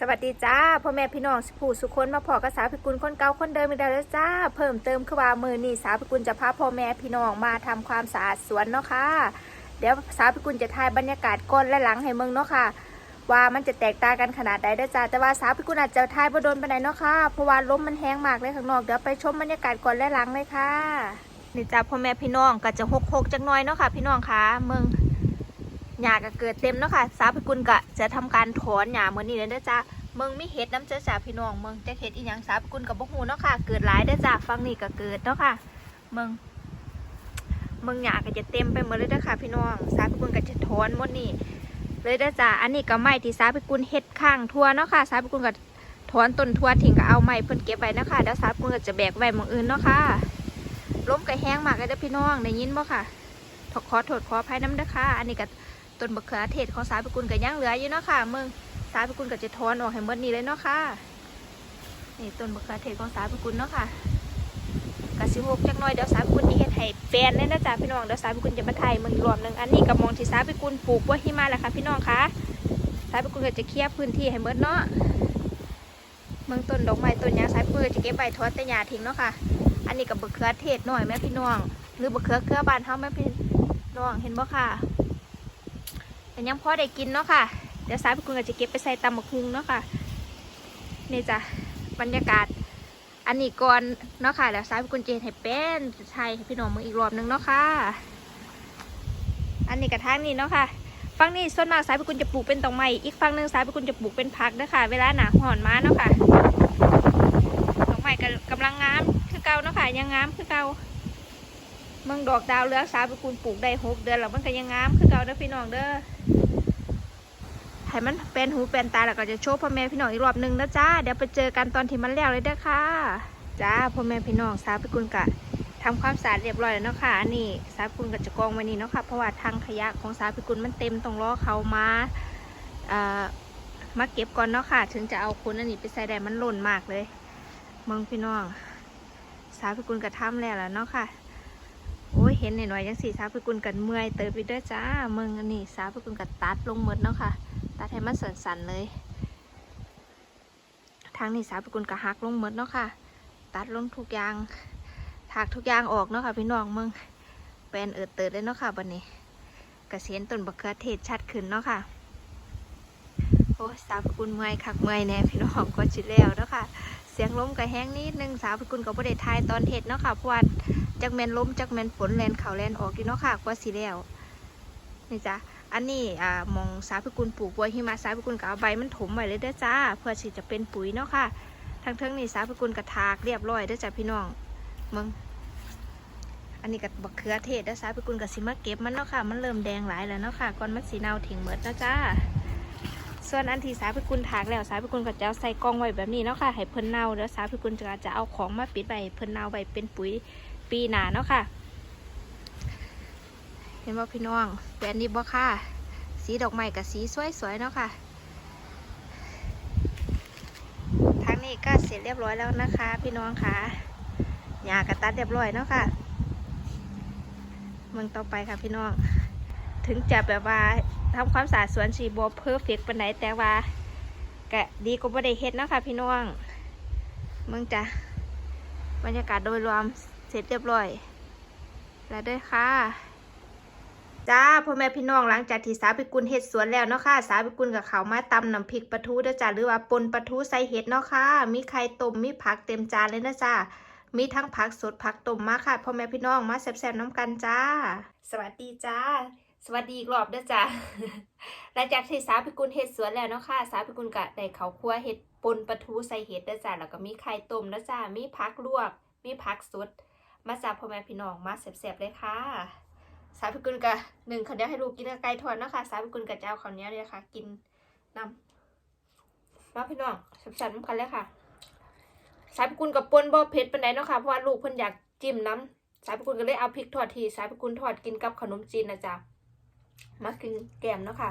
สวัสดีจ้าพ่อแม่พี่น้องผู้สุคนมาพอกับสาวพิกุลคนเก่าคนเดิมอีกแล้วจ้า เพิ่มเติมคือว่ามือนี่สาวพิกุลจะพาพ่อแม่พี่น้องมาทำความสะอาดสวนเนาะค่ะ เดี๋ยวสาวพิกุลจะถ่ายบรรยากาศก่อนและหลังให้เมืองเนาะค่ะ ว่ามันจะแตกต่างกันขนาดใดเด้จ้าแต่ว่าสาวพิกุลอาจจะถ่ายบโดนไปไหนเนาะค่ะเพราะว่าลมมันแห้งมากเลยข้างนอกเดี๋ยวไปชมบรรยากาศก่อนและหลังเลยค่ะนี่จ้าพ่อแม่พี่น้องก็จะหกหกจักหน่อยเนาะค่ะ พี่น้องค่ะเมือง หญ้าก็เกิดเต็มเนาะค่ะสาพิกุลก็จะทำการถอนหญ้ามื้อนนี้เลยเด้อจ้าเมืองมีเห็ดน้ำเจ้าจ่าพี่น้องเมืองจะเห็ดอีหยังสาพิกุลกับบ่ฮู้เนาะค่ะ เกิดหลายเด้จ้าฟังนี่ก็เกิดเนาะค่ะ เมืองเมืองหญ้าก็จะเต็มไปหมดเลยเด้อค่ะพี่น้องสาพิกุลก็จะถอนหมดนี่เลยเด้จ้าอันนี้ก็ไม้ที่สาพิกุลเฮ็ดข้างทั่วเนาะค่ะสาพิกุลก็ถอนต้นทั่วทิ้งก็เอาไม้เพิ่นเก็บไว้เนาะค่ะเดี๋ยวสาพิกุลก็จะแบกไว้หม้องอื่นเนาะค่ะล้มก็แห้งมากเลยเด้อพี่น้องได้ยินบ่ค่ะขอโทษขออภัยน้ำเด้อค่ะอันนี้ก็ ต้นมะเขือเทศของสายพิกุลกับย่างเหลืออยู่เนาะค่ะมืองสายพิกุลก็จะทอนออกให้หมดนี่เลยเนาะค่ะนี่ต้นมะเขือเทศของสายพิกุลเนาะค่ะกะสิหกจักหน่อยเดี๋ยวสายพิกุลนี่เฮ็ดให้แปลนเลยนะจ๊ะพี่น้องเดี๋ยวสายพิกุลจะมาถ่ายมืองรอบหนึ่งอันนี้กับมองที่สายพิกุลปลูกว่าหิมาแหละค่ะพี่น้องค่ะสายพิกุลก็จะเคลียร์พื้นที่ให้หมดเนาะเมืองต้นดอกไม้ต้นหญ้าสายพิกุลก็จะเก็บใบทอดแต่หญ้าทิ้งเนาะค่ะ อันนี้กับมะเขือเทศหน่อยแม่พี่น้อง หรือมะเขือเขือบานเฮาแม่พี่น้องเห็นบ่ค่ะ แต่ยังพอได้กินเนาะค่ะ เดี๋ยวสายพิกุลก็จะเก็บไปใส่ตำมะคุงเนาะค่ะ นี่จ้ะบรรยากาศ อันนี้ก่อนเนาะค่ะ แล้วสายพิกุลจะเฮ็ดให้เป็นใช่ให้พี่น้องมึงอีกรอบหนึงเนาะค่ะ อันนี้กระทางนี้เนาะค่ะฝั่งนี้ส่วนมากสายพิกุลจะปลูกเป็นตองไม้อีกฝั่งหนึงสายพิกุลจะปลูกเป็นผักเด้อค่ะเวลาหนาห่อนมาเนาะค่ะตองไม้กำลังงามคือเก่าเนาะค่ะยังงามคือเก่า เมืองดอกดาวเรืองสาวพิกุลปลูกได้หกเดือนแล้วมันก็ยังงามคือเก่าเด้อพี่น้องเด้อให้มันเป็นหูเป็นตาแล้วก็จะโชว์พ่อแม่พี่น้องอีกรอบหนึงนะจ้าเดี๋ยวไปเจอกันตอนที่มันแล้วเลยเด้อค่ะจ้าพ่อแม่พี่น้องสาวพิกุลกะทำความสะอาดเรียบร้อยแล้วเนาะค่ะอันนี้สาวพิกุลก็จะกองไว้นี่เนาะค่ะเพราะว่าทางขยะของสาวพิกุลมันเต็มต้องรอเขามาเอ่อมาเก็บก่อนเนาะค่ะ ถึงจะเอาคุณอันนี้ไปใส่ได้มันหล่นมากเลยมืองพี่น้อง สาวพิกุลกะทำแล้วแล้วเนาะค่ะ โอ้ยเห็นหน่อยๆยังสีสาวพิกุลกันเมื่อยเติบไปด้วยจ้าเมืองอันนี้สาวพิกุลกันตัดลงหมดเนาะค่ะ ตัดให้มันสันๆเลย ทางนี้สาวพิกุลกะหักลงหมดเนาะค่ะ ตัดลงทุกอย่างถากทุกอย่างออกเนาะค่ะพี่น้องเมืองแปลนเอิดเติดเลยเนาะค่ะบันนี้กระเสียนต้นบักเขือเทศชัดขึ้นเนาะค่ะโอ้สาวพิกุลเมื่อยคักเมื่อยแน่พี่น้องก็ชิดแล้วเนาะค่ะ เสียงลมก็แห้งนิดนึงสาวพิกุลก็บ่ได้ทายตอนเห็ดเนาะค่ะพว่า จักแมนล้มจักแมนฝนแลนเขาแลนออกอยู่เนาะค่ะกว่าสีแล้วนี่จ้ะอันนี้อ่ามองสาพิกุลปลูกบัวหิมะสาพิกุลก็เอาใบมันถมไว้เลยเด้อจ้า เพื่อที่จะเป็นปุ๋ยเนาะค่ะทั้งเทิงนี่สาพิกุลกระทากเรียบร้อยเด้อจ้ะพี่น้องมึงอันนี้กับบักเขือเทศเด้อสาพิกุลกับสิมาเก็บมันเนาะค่ะ มันเริ่มแดงหลายแล้วเนาะค่ะก่อนมันสีเนาทิ้งหมดนะจ้าส่วนอันที่สาพิกุลถากแล้วสาพิกุลก็จะเอาใส่กล่องไว้แบบนี้เนาะค่ะให้เพิ่นเน่าแล้วสาพิกุลจะจะเอาของมาปิดไว้ให้เพิ่นเน่าไว้เป็นปุ๋ย ปีหนาเนาะค่ะ เห็นว่าพี่น้องแปลนนี้บ่ค่ะ สีดอกไม้กับสีสวยๆเนาะค่ะทางนี้ก็เสร็จเรียบร้อยแล้วนะคะ พี่น้องค่ะหญ้ากระตัดเรียบร้อยเนาะค่ะเมืองต่อไปค่ะพี่น้อง ถึงจะแบบว่าทำความสะอาดสวนสีบอเพอร์เฟกต์ปานไหนแต่ว่าก็ดีกว่าบ่ได้เฮ็ดเนาะค่ะพี่น้องเมืองจะบรรยากาศโดยรวม ร็จเรียบร้อย แล้วด้วยค่ะจ้าพ่อแม่พี่น้องหลังจากที่สาวพิกุลเฮ็ดสวนแล้วเนาะค่ะสาวพิกุลกับเขามาตำน้ำพริกปลาทูเด้อจ้าหรือว่าปนปลาทูใส่เห็ดเนาะค่ะมีไข่ต้มมีผักเต็มจานเลยนะจ้ามีทั้งผักสดผักต้มมาค่ะพ่อแม่พี่น้องมาแซ่บๆน้ำกันจ้า สวัสดีจ้า สวัสดีอีกรอบเด้อจ้าหลังจากที่สาวพิกุลเฮ็ดสวนแล้วเนาะค่ะสาวพิกุลก็ได้เขาวคั่วเห็ดปนปลาทูใส่เห็ดเด้อจ้าแล้วก็มีไข่ต้มนะจ้ามีผักลวก มีผักสด มาจากพ่อแม่พี่น้องมาแซ่บๆเลยค่ะ สายพิกุลกะหนึ่งเขาเดียวให้ลูกกินกับไก่ทอดเนาะค่ะสายพิกุลกับเจ้าข้าวเนียวเลยค่ะ กินนำมาพี่น้องแซ่บๆน้ำกันเลยค่ะ สายพิกุลกับปนบ่เผ็ดปานใดเนาะค่ะเพราะว่าลูกเพิ่นอยากจิ้มน้ำสายพิกุลก็เลยเอาพริกทอดทีสายพิกุลทอดกินกับขนมจีนนะจ๊ะมากินแกมเนาะค่ะ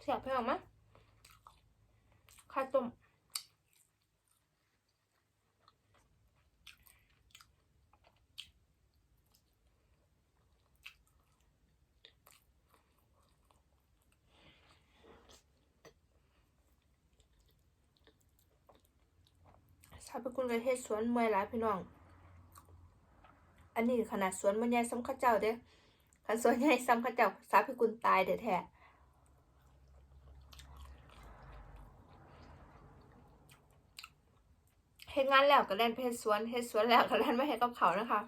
เสียบเพื่อนมั้ยไข่ต้ม สาวพิกุลกับเฮ็ดสวนเมื่อยหลายพี่น้อง อันนี้ขนาดสวนมันใหญ่ซ้ำข้าเจ้าเด้คันสวนใหญ่ซ้ำข้าเจ้าสาวพิกุลตายเด้แท้เฮ็ดงานแล้วก็เล่นไปเฮ็ดสวนเฮ็ดสวนแล้วก็เล่นมาเฮ็ดกับเขานะคะ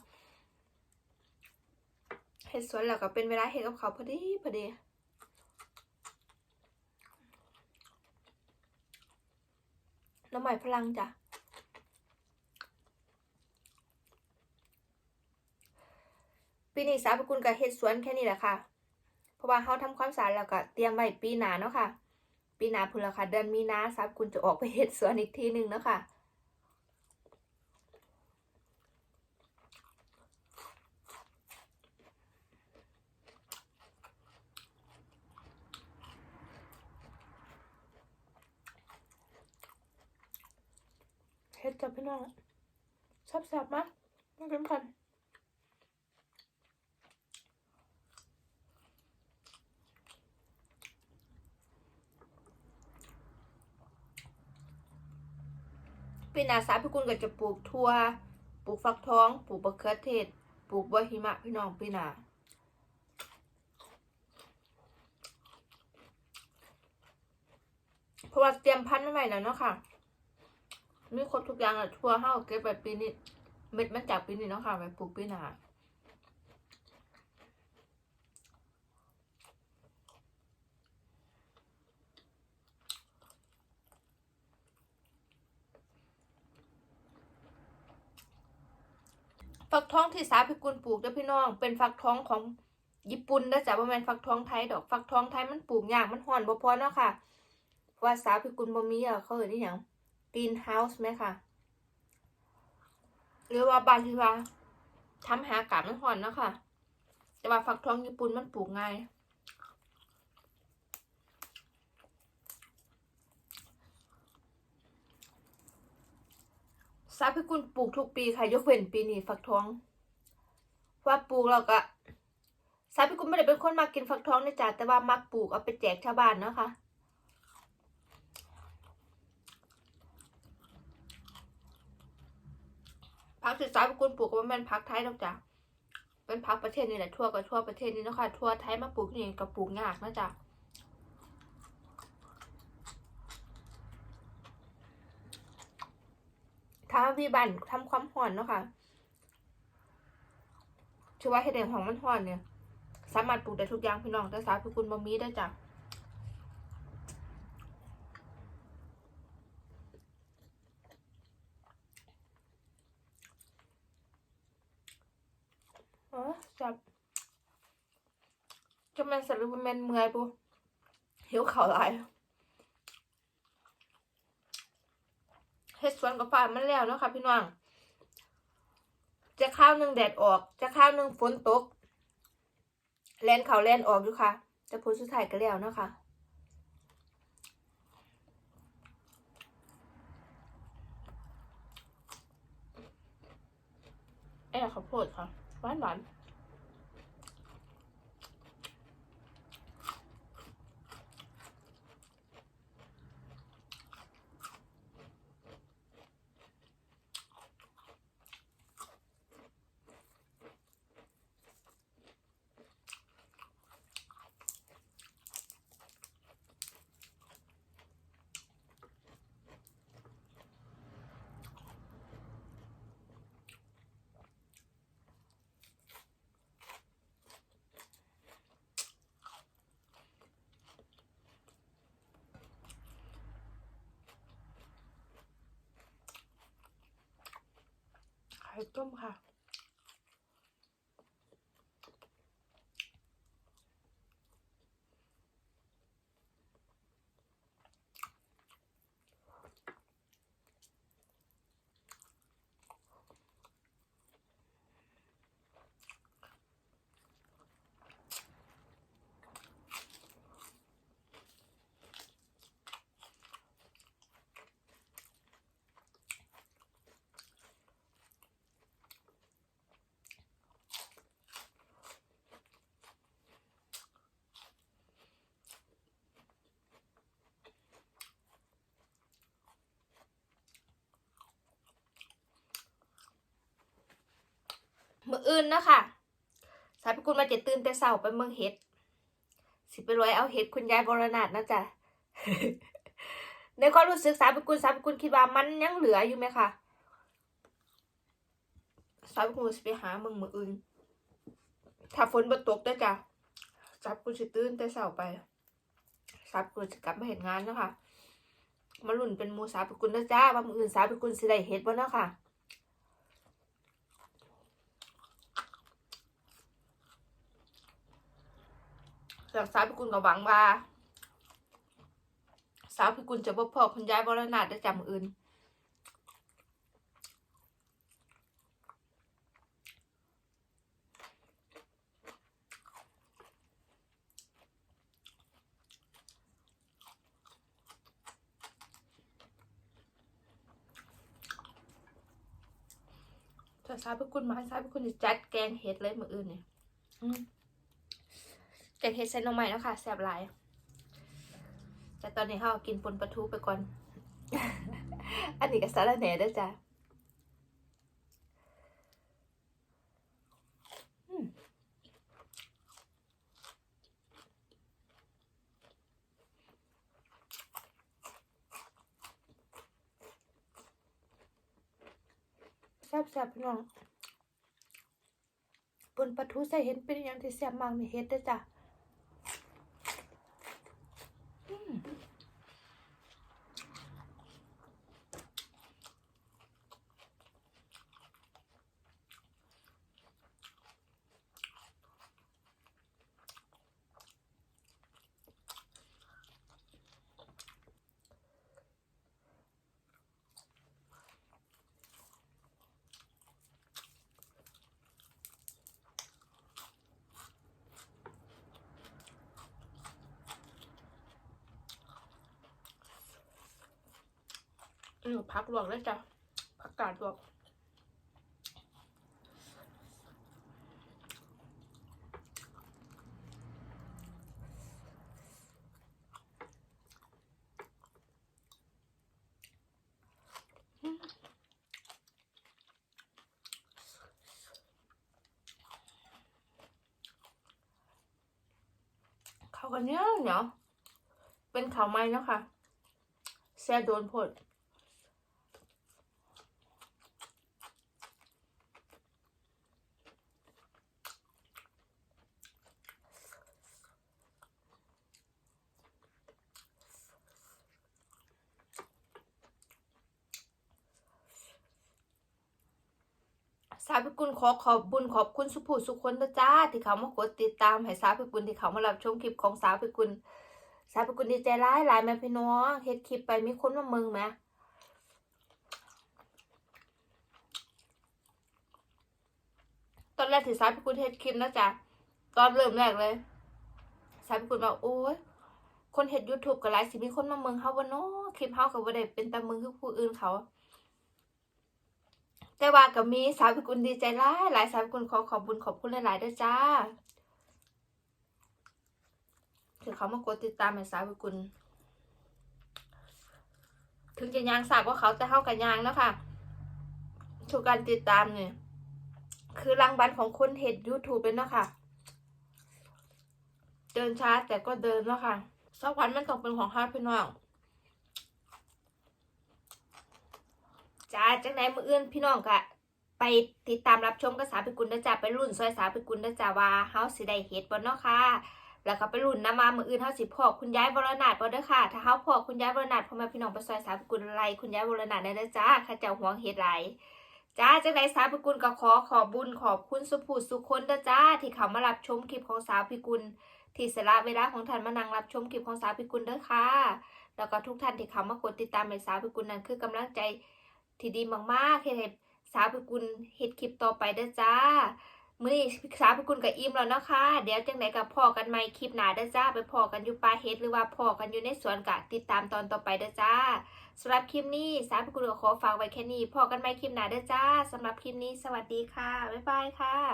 เฮ็ดสวนแล้วก็เป็นเวลาเฮ็ดกับเขาพอดีพอดีน้ำใหม่พลังจ้ะ ปีนี้สาวพิกุลกับเฮ็ดสวนแค่นี้แหละค่ะ เพราะว่าเขาทำความสะอาดแล้วก็เตรียมไว้ปีหน้าเนาะค่ะ ปีหน้าพุ่นละค่ะเดือนมีนาสาวพิกุลจะออกไปเฮ็ดสวนอีกทีหนึ่งเนาะค่ะเฮ็ดจับพี่น้องแซ่บมากมันเป็นพัน ปีหนาสาพี่กุลก็จะปลูกทั่วปลูกฟักทอง ปลูกบะเขือเทศ ปลูกบัวหิมะพี่น้องปีหนาเพราะว่าเตรียมพันธุ์ไว้แล้วเนาะค่ะ มีครบทุกอย่างแล้วทั่วเฮาเก็บไปปีนี้ เม็ดมันจากปีนี้เนาะค่ะไปปลูกปีหน้า ฟักทองที่สาพิกุลปลูกเด้อพี่น้อง เป็นฟักทองของญี่ปุ่นนะจ๊ะบ่แม่นฟักทองไทยดอกฟักทองไทยมันปลูกยากมันห่อนบ่พอเนาะค่ะว่าสาพิกุลบ่มีอะเขาเอิ้นอีหยังกรีนเฮาส์ไหมค่ะ หรือว่าบานที่ว่าทำหาอากาบมันห่อนเนาะค่ะ แต่ว่าฟักทองญี่ปุ่นมันปลูกง่ายาพิกุลปลูกทุกปีค่ะ ยกเว้นปีนี้ฟักทองว่าปลูกเราก็ซาพิกุลไม่ได้เป็นคนมากินฟักทองนะจ๊ะแต่ว่ามักปลูกเอาไปแจกชาวบ้านเนาะค่ะพักศึกษาเป็นคนปลูกก็เป็นพักไทยหรอกจ้ะเป็นพักประเทศนี่แหละทั่วกับทั่วประเทศนี้นะคะทั่วไทยมาปลูกนี่ก็ปลูกยากนะจ๊ะ ถ้าพี่บันทำความห่อนเนาะค่ะชื่อว่าเห็ดแดงของมันห่อนเนี่ย สามารถปลูกได้ทุกอย่างพี่น้องแต่สาวพิกุลบะมีได้จ้ะอ๋อจับจะแมันสรุปแมันเมื่อยปุ๊หิวเข่าวหลาย เฮ็ดสวนกับฟ้ามันแล้วเนาะค่ะพี่น้องจะข้าวหนึ่งแดดออก จะข้าวหนึ่งฝนตกแลนเขาแลนออกอยู่ค่ะจะผลสุดท้ายก็แล้วเนาะค่ะเอ้ยข้าวโพดค่ะหวานหวาน ไข่ มืออื่นนะคะสายพิกุลมาเจ็ดตื่นแต่เสาไปเมืองเฮ็ด สิไปรวยเอาเฮ็ดคุณยายบรณาถนะจ๊ะในความรู้สึกสายพิกุลสายพิกุลคิดว่ามันยังเหลืออยู่ไหมคะสายพิกุลสิไปหาเมืองมืออื่น ถ้าฝนบ่ตกได้จ้ะสายพิกุลสิตื่นแต่เสาไปสายพิกุลจะกลับมาเห็นงานนะคะมาลุ่นเป็นมูสายพิกุลนะจ้าว่ามืออื่นสายพิกุลสิได้เฮ็ดบ่เนาะค่ะ จากสาวพิกุลก็หวังว่า สาวพิกุลจะพบพ่อคุณยายบรณาถได้จำอื่นถ้าสาวพิกุลมาสาวพิกุลจะจัดแกงเห็ดเลยมืออื่นเนี่ย แกงเห็ดใส่หน่อไม้แล้วค่ะแซ่บหลาย แต่ตอนนี้เรากินปนปลาทูไปก่อน อันนี้ก็สาระแหน่ด้วยจ้ะอืมแซ่บแซ่บพี่น้องปนปลาทูใส่เห็ดเป็นอย่างที่แซ่บมากมีเห็ดด้วยจ้ะ อืมพักลวกเลยจ้ะผักกาดลวกข้าวกันเนี้ยเนียวเป็นข้าวไหม้เนาะคะแซ่โดนผด สาวพิกุลขอขอบบุญขอบคุณสุภูสุคนนะจ้า ที่เขามากดติดตามให้สาวพิกุลที่เขามารับชมคลิปของสาวพิกุลสาวพิกุลดีใจร้ายหลายแม่พี่น้องเฮ็ดคลิปไปมีคนมาเมืองไหมตอนแรกที่สาวพิกุลเฮ็ดคลิปนะจ๊ะตอนเริ่มแรกเลยสาวพิกุลบอกโอ้ยคนเฮ็ดยูทูบก็หลายสิมีคนมาเมืองเฮาบ่เนาะคลิปเฮาก็บ่ได้เป็นตามเมืองคือผู้อื่นเขา แต่ว่าก็มีสาวพิกุลดีใจหลายหลายสาวพิกุลขอขอบบุญขอบคุณหลายๆด้วยจ้าถึงเขามากดติดตามให้สาวพิกุลถึงจะยางสาบว่าเขาจะเข้ากับยางแล้วค่ะทุกการติดตามเนี่ยคือรางวัลของคนเห็ด YouTube เป็นเนาะค่ะ เดินช้าแต่ก็เดินเนาะค่ะสักวันมันต้องเป็นของห้าพี่น้อง จ้าจังไหนมืออื่นพี่น้องก็ไปติดตามรับชมกับสาวพิกุลนะจ๊ะไปรุ่นซอยสาวพิกุลนะจ๊ะว่าเฮาสิได้เฮ็ดบ่เนาะค่ะแล้วก็ไปรุ่นนะมามืออื่นเฮาสิพอคุณยายบรณาถบ่เด้อค่ะ ถ้าเฮาพอคุณยายบรณาถพ่อแม่พี่น้องไปซอยสาวพิกุลไรคุณยายบรณาถได้เด้อจ้าข้าเจ้าหวงเฮ็ดหลายจ้าจังไหนสาวพิกุลก็ขอขอบบุญขอบคุณสุภูสุคนเด้อจ้า ที่เขามารับชมคลิปของสาวพิกุล ที่สละเวลาของท่านมานั่งรับชมคลิปของสาวพิกุลเด้อค่ะ แล้วก็ทุกท่านที่เขามากดติดตามในสาวพิกุลนั้นคือกำลังใจ ที่ดีมากๆเฮ็ดให้สาวพิกุลเฮ็ดคลิปต่อไปเด้อจ้ามื้อนี้สาวพิกุลกับอิ่มแล้วเนาะค่ะเดี๋ยวจังไดกับพ่อกันใหม่คลิปหน้าเด้อจ้าไปพ่อกันอยู่ป่าเฮ็ดหรือว่าพ่อกันอยู่ในสวนกะติดตามตอนต่อไปเด้อจ้าสำหรับคลิปนี้สาวพิกุลก็ขอฝากไว้แค่นี้พ่อกันใหม่คลิปหน้าเด้อจ้าสำหรับคลิปนี้สวัสดีค่ะบ๊ายบายค่ะ